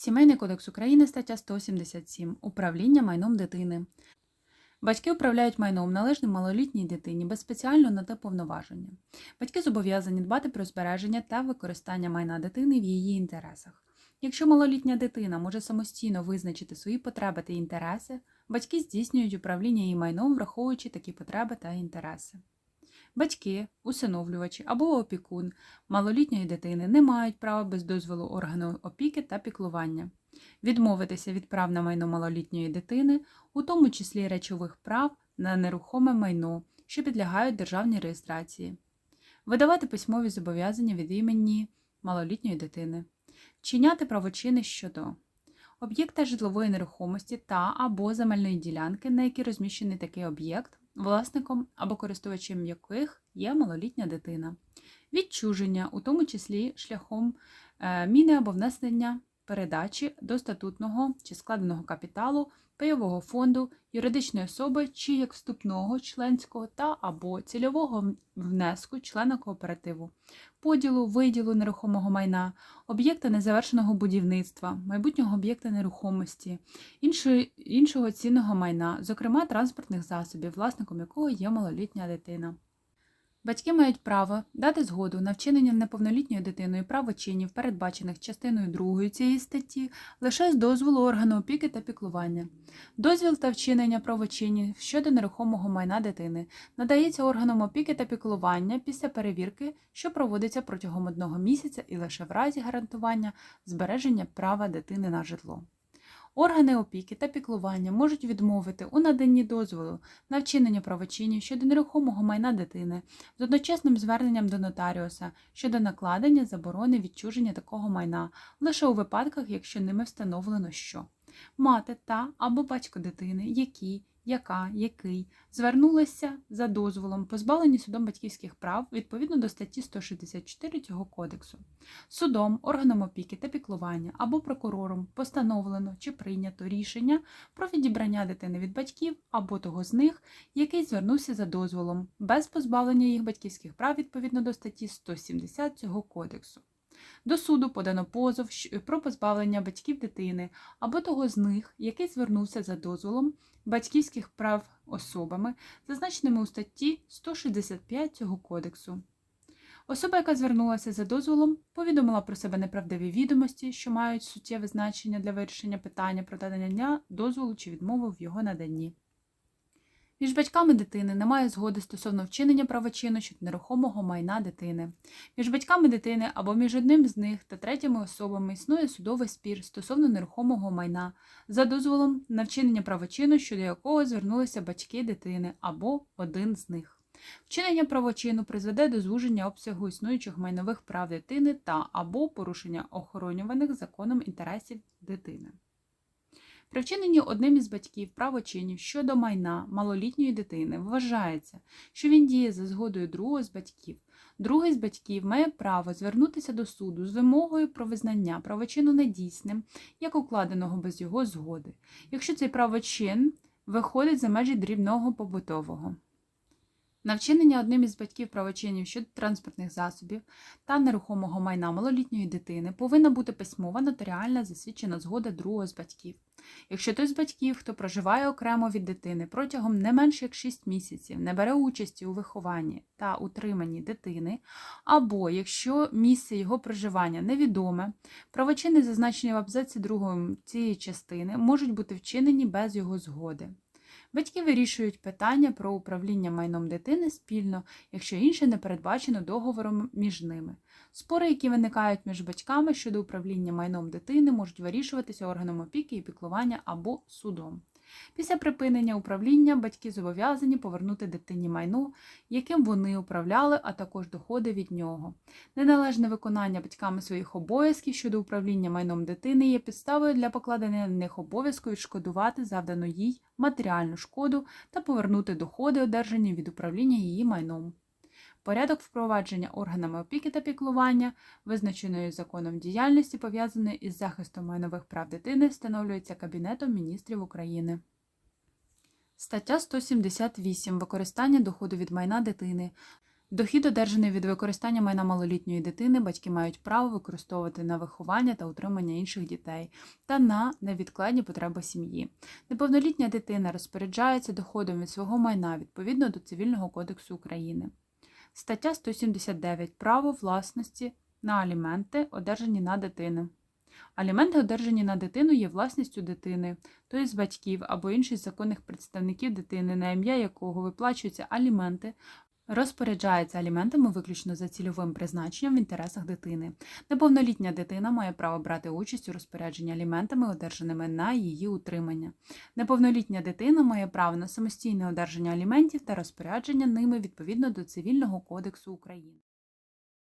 Сімейний кодекс України, стаття 177. Управління майном дитини. Батьки управляють майном належним малолітній дитині без спеціального на те повноваження. Батьки зобов'язані дбати про збереження та використання майна дитини в її інтересах. Якщо малолітня дитина може самостійно визначити свої потреби та інтереси, батьки здійснюють управління її майном, враховуючи такі потреби та інтереси. Батьки, усиновлювачі або опікун малолітньої дитини не мають права без дозволу органу опіки та піклування. Відмовитися від прав на майно малолітньої дитини, у тому числі речових прав на нерухоме майно, що підлягають державній реєстрації, видавати письмові зобов'язання від імені малолітньої дитини, вчиняти правочини щодо об'єкта житлової нерухомості та або земельної ділянки, на якій розміщений такий об'єкт, власником або користувачем яких є малолітня дитина, відчуження, у тому числі шляхом е, міни або внесення передачі до статутного чи складеного капіталу, пайового фонду, юридичної особи чи як вступного членського та або цільового внеску члена кооперативу, поділу, виділу нерухомого майна, об'єкта незавершеного будівництва, майбутнього об'єкта нерухомості, іншої, іншого цінного майна, зокрема транспортних засобів, власником якого є малолітня дитина. Батьки мають право дати згоду на вчинення неповнолітньою дитиною правочинів, передбачених частиною 2 цієї статті, лише з дозволу органу опіки та піклування. Дозвіл та вчинення правочинів щодо нерухомого майна дитини надається органам опіки та піклування після перевірки, що проводиться протягом одного місяця і лише в разі гарантування збереження права дитини на житло. Органи опіки та піклування можуть відмовити у наданні дозволу на вчинення правочинів щодо нерухомого майна дитини з одночасним зверненням до нотаріуса щодо накладення заборони відчуження такого майна лише у випадках, якщо ними встановлено що. Мати та або батько дитини, які яка, який звернулися за дозволом, позбавлені судом батьківських прав відповідно до статті 164 цього кодексу. Судом, органом опіки та піклування або прокурором постановлено чи прийнято рішення про відібрання дитини від батьків або того з них, який звернувся за дозволом, без позбавлення їх батьківських прав відповідно до статті 170 цього кодексу. До суду подано позов про позбавлення батьків дитини або того з них, який звернувся за дозволом батьківських прав особами, зазначеними у статті 165 цього кодексу. Особа, яка звернулася за дозволом, повідомила про себе неправдиві відомості, що мають суттєве значення для вирішення питання про надання дозволу чи відмову в його наданні. Між батьками дитини немає згоди стосовно вчинення правочину щодо нерухомого майна дитини. Між батьками дитини або між одним з них та третіми особами існує судовий спір стосовно нерухомого майна за дозволом на вчинення правочину, щодо якого звернулися батьки дитини або один з них. Вчинення правочину призведе до звуження обсягу існуючих майнових прав дитини та або порушення охоронюваних законом інтересів дитини. При вчиненні одним із батьків правочинів щодо майна малолітньої дитини вважається, що він діє за згодою другого з батьків. Другий з батьків має право звернутися до суду з вимогою про визнання правочину недійсним, як укладеного без його згоди, якщо цей правочин виходить за межі дрібного побутового. На вчинення одним із батьків правочинів щодо транспортних засобів та нерухомого майна малолітньої дитини повинна бути письмова нотаріальна засвідчена згода другого з батьків. Якщо той з батьків, хто проживає окремо від дитини протягом не менше як 6 місяців, не бере участі у вихованні та утриманні дитини, або якщо місце його проживання невідоме, правочини, зазначені в абзаці 2 цієї частини, можуть бути вчинені без його згоди. Батьки вирішують питання про управління майном дитини спільно, якщо інше не передбачено договором між ними. Спори, які виникають між батьками щодо управління майном дитини, можуть вирішуватися органом опіки і піклування або судом. Після припинення управління батьки зобов'язані повернути дитині майно, яким вони управляли, а також доходи від нього. Неналежне виконання батьками своїх обов'язків щодо управління майном дитини є підставою для покладення на них обов'язку відшкодувати завдану їй матеріальну шкоду та повернути доходи, одержані від управління її майном. Порядок впровадження органами опіки та піклування, визначеної законом діяльності, пов'язаної із захистом майнових прав дитини, встановлюється Кабінетом міністрів України. Стаття 178. Використання доходу від майна дитини. Дохід, одержаний від використання майна малолітньої дитини, батьки мають право використовувати на виховання та утримання інших дітей та на невідкладні потреби сім'ї. Неповнолітня дитина розпоряджається доходом від свого майна відповідно до Цивільного кодексу України. Стаття 179. Право власності на аліменти, одержані на дитину. Аліменти, одержані на дитину, є власністю дитини, тобто з батьків або інших законних представників дитини, на ім'я якого виплачуються аліменти, розпоряджається аліментами виключно за цільовим призначенням в інтересах дитини. Неповнолітня дитина має право брати участь у розпорядженні аліментами, одержаними на її утримання. Неповнолітня дитина має право на самостійне одержання аліментів та розпорядження ними відповідно до Цивільного кодексу України.